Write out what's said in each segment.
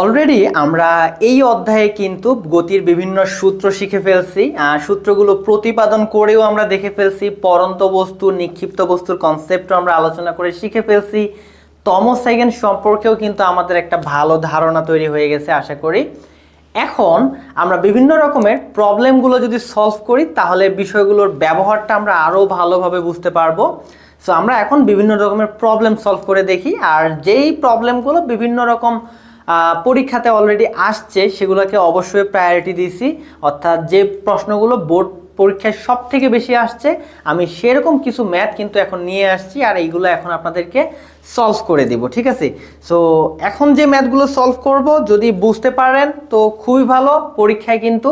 Already আমরা এই অধ্যায়ে কিন্তু গতির বিভিন্ন সূত্র শিখে ফেলছি সূত্রগুলো প্রতিপাদন করেও আমরা দেখে ফেলছি, পরন্ত বস্তু, নিক্ষিপ্ত বস্তুর কনসেপ্টও আমরা আলোচনা করে শিখে ফেলছি। তম সেকেন্ড সম্পর্কেও কিন্তু আমাদের একটা ভালো ধারণা তৈরি হয়ে গেছে, আশা করি। এখন আমরা বিভিন্ন রকমের প্রবলেমগুলো যদি সলভ করি, তাহলে বিষয়গুলোর ব্যবহারটা আমরা আরও ভালোভাবে বুঝতে পারব। সো আমরা এখন বিভিন্ন রকমের প্রবলেম সলভ করে দেখি, আর যেই প্রবলেমগুলো বিভিন্ন রকম পরীক্ষাতে অলরেডি আসছে, সেগুলোকে অবশ্যই প্রায়োরিটি দিয়েছি। অর্থাৎ যে প্রশ্নগুলো বোর্ড পরীক্ষায় সব থেকে বেশি আসছে, আমি সেরকম কিছু ম্যাথ কিন্তু এখন নিয়ে আসছি, আর এইগুলো এখন আপনাদেরকে সলভ করে দিব, ঠিক আছে? সো এখন যে ম্যাথগুলো সলভ করব, যদি বুঝতে পারেন, তো খুবই ভালো। পরীক্ষায় কিন্তু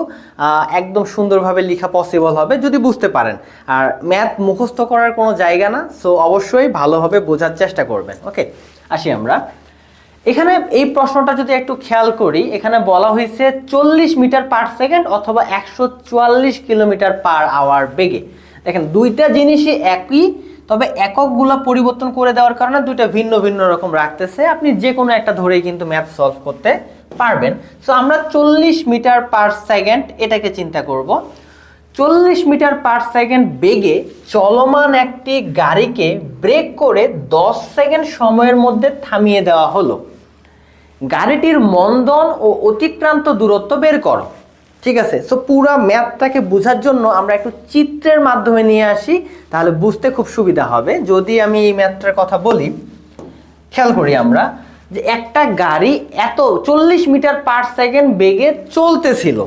একদম সুন্দরভাবে লেখা পসিবল হবে, যদি বুঝতে পারেন। আর ম্যাথ মুখস্থ করার কোনো জায়গা না সো অবশ্যই ভালোভাবে বোঝার চেষ্টা করবেন ওকে আসি আমরা। এখানে এই প্রশ্নটা যদি একটু খেয়াল করি, এখানে বলা হয়েছে চল্লিশ মিটার পার সেকেন্ড অথবা একশো চুয়াল্লিশ কিলোমিটার পার আওয়ার বেগে। দেখেন, দুইটা জিনিসই একই, তবে এককগুলো পরিবর্তন করে দেওয়ার কারণে দুইটা ভিন্ন ভিন্ন রকম রাখতেছে। আপনি যে কোনো একটা ধরেই কিন্তু ম্যাথ সলভ করতে পারবেন। সো আমরা চল্লিশ মিটার পার সেকেন্ড এটাকে চিন্তা করব। চল্লিশ মিটার পার সেকেন্ড বেগে চলমান একটি গাড়িকে ব্রেক করে দশ সেকেন্ড সময়ের মধ্যে থামিয়ে দেওয়া হলো। গাড়িটির মন্দন ও অতিক্রান্ত দূরত্ব বের করো। ঠিক আছে? সো পুরো ম্যাপটাকে বোঝার জন্য আমরা একটু চিত্রের মাধ্যমে নিয়ে আসি, তাহলে বুঝতে খুব সুবিধা হবে। যদি আমি এই ম্যাপটার কথা বলি, খেয়াল করি আমরা যে একটা গাড়ি এত চল্লিশ মিটার পার সেকেন্ড বেগে চলতেছিল।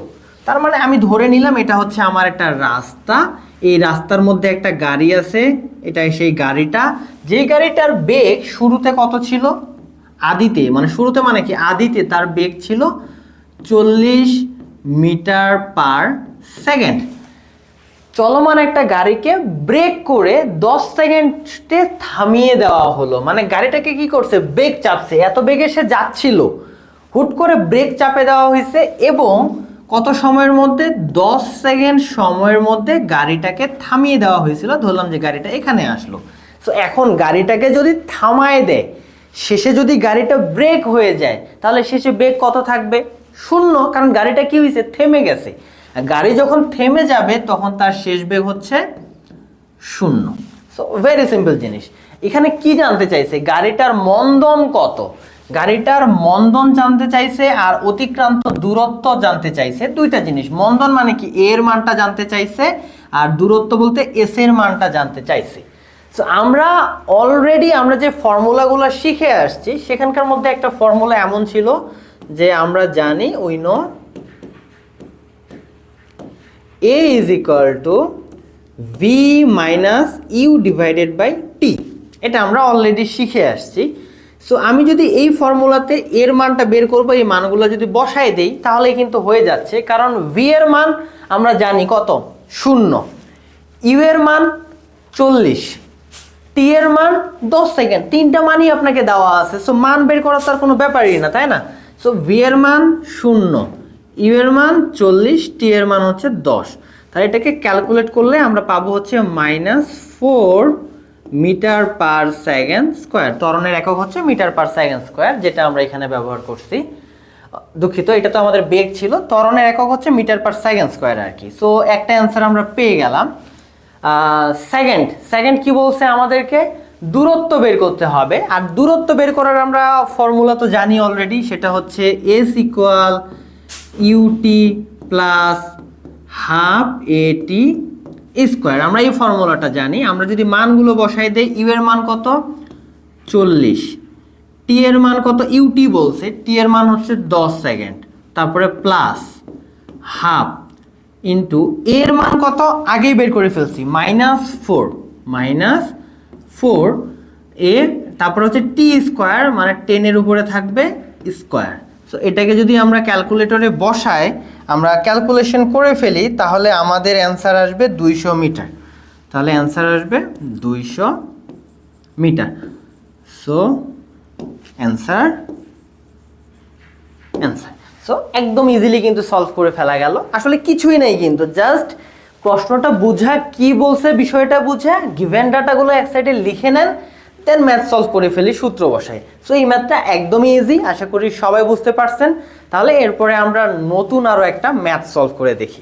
তার মানে আমি ধরে নিলাম এটা হচ্ছে আমার একটা রাস্তা। এই রাস্তার মধ্যে একটা গাড়ি আছে, এটা সেই গাড়িটা। যে গাড়িটার বেগ শুরুতে কত ছিল? আদিতে মানে শুরুতে মানে কি? আদিতে তার বেগ ছিল চল্লিশ মিটার পার সেকেন্ড। চলমান একটা গাড়িকে ব্রেক করে দশ সেকেন্ডে থামিয়ে দেওয়া হলো। মানে গাড়িটাকে কি করছে? ব্রেক চাপছে। এত বেগে সে যাচ্ছিল। হুট করে ব্রেক চাপে দেওয়া হয়েছে এবং কত সময়ের মধ্যে? দশ সেকেন্ড সময়ের মধ্যে গাড়িটাকে থামিয়ে দেওয়া হয়েছিল। ধরলাম যে গাড়িটা এখানে আসলো। তো এখন গাড়িটাকে যদি থামায় দেয় শেষে যদি গাড়িটা ব্রেক হয়ে যায়, তাহলে শেষে ব্রেক কত থাকবে? শূন্য, কারণ গাড়িটা কি হয়েছে? থেমে গেছে। গাড়ি যখন থেমে যাবে, তখন তার শেষ বেগ হচ্ছে শূন্য। সো ভেরি সিম্পল জিনিস। এখানে কি জানতে চাইছে? গাড়িটার মন্দন কত? গাড়িটার মন্দন জানতে চাইছে আর অতিক্রান্ত দূরত্ব জানতে চাইছে দুইটা জিনিস। মন্দন মানে কি? এর মানটা জানতে চাইছে আর দূরত্ব বলতে এস এর মানটা জানতে চাইছে। সো আমরা অলরেডি আমরা যে ফর্মুলাগুলো শিখে আসছি, সেখানকার মধ্যে একটা ফর্মুলা এমন ছিল যে আমরা জানি we know A is equal to V minus U divided by T এটা আমরা অলরেডি শিখে আসছি। সো আমি যদি এই ফর্মুলাতে এর মানটা বের করব, এই মানগুলো যদি বসায় দেই, তাহলে কিন্তু হয়ে যাচ্ছে। কারণ ভি এর মান আমরা জানি কত? শূন্য। ইউ এর মান চল্লিশ। টি এর মান দশ সেকেন্ড তিনটা মানই আপনাকে দেওয়া আছে। সো মান বের করার তার কোনো ব্যাপারই না, তাই না? সো ভি এর মান শূন্য। ইউ এর মান চল্লিশ টি এর মান হচ্ছে দশ। তাহলে এটাকে ক্যালকুলেট করলে আমরা পাবো হচ্ছে minus four metre per second square ত্বরণের একক হচ্ছে মিটার পার সেকেন্ড স্কোয়ার যেটা আমরা এখানে ব্যবহার করছি। দুঃখিত, এটা তো আমাদের বেগ ছিল। ত্বরণের একক হচ্ছে মিটার পার সেকেন্ড স্কোয়ার আর কি। সো একটা অ্যান্সার আমরা পেয়ে গেলাম। সেকেন্ড সেকেন্ড কি বলছে আমাদেরকে? দূরত্ব বের করতে হবে। আর দূরত্ব বের করার আমরা ফর্মুলা তো জানি অলরেডি সেটা হচ্ছে S equal U T plus half A T square আমরা এই ফর্মুলাটা জানি। আমরা যদি মানগুলো বসাই দেই ইউ এর মান কত? চল্লিশ। টি এর মান কত? ইউটি বলছে। টি এর মান হচ্ছে দশ সেকেন্ড তারপরে প্লাস হাফ ইন্টু এর মান কত? আগেই বের করে ফেলছি। Minus four minus four A তারপর হচ্ছে টি স্কোয়ার মানে টেনের উপরে থাকবে স্কোয়ার সো এটাকে যদি আমরা ক্যালকুলেটরে বসাই, আমরা ক্যালকুলেশন করে ফেলি, তাহলে আমাদের অ্যান্সার আসবে দুইশো মিটার। তাহলে অ্যান্সার আসবে দুইশো metre. So answer answer so একদম ইজিলি কিন্তু সলভ করে ফেলা গেল। আসলে কিছুই নেই কিন্তু জাস্ট প্রশ্নটা বুঝা, কি বলছে বিষয়টা বুঝা গিভেন ডাটাগুলো এক সাইডে লিখে নেন দেন ম্যাথ সলভ করে ফেলি, সূত্র বসাই। সো এই ম্যাথটা একদমই ইজি আশা করি সবাই বুঝতে পারছেন। তাহলে এরপরে আমরা নতুন আরও একটা ম্যাথ সলভ করে দেখি।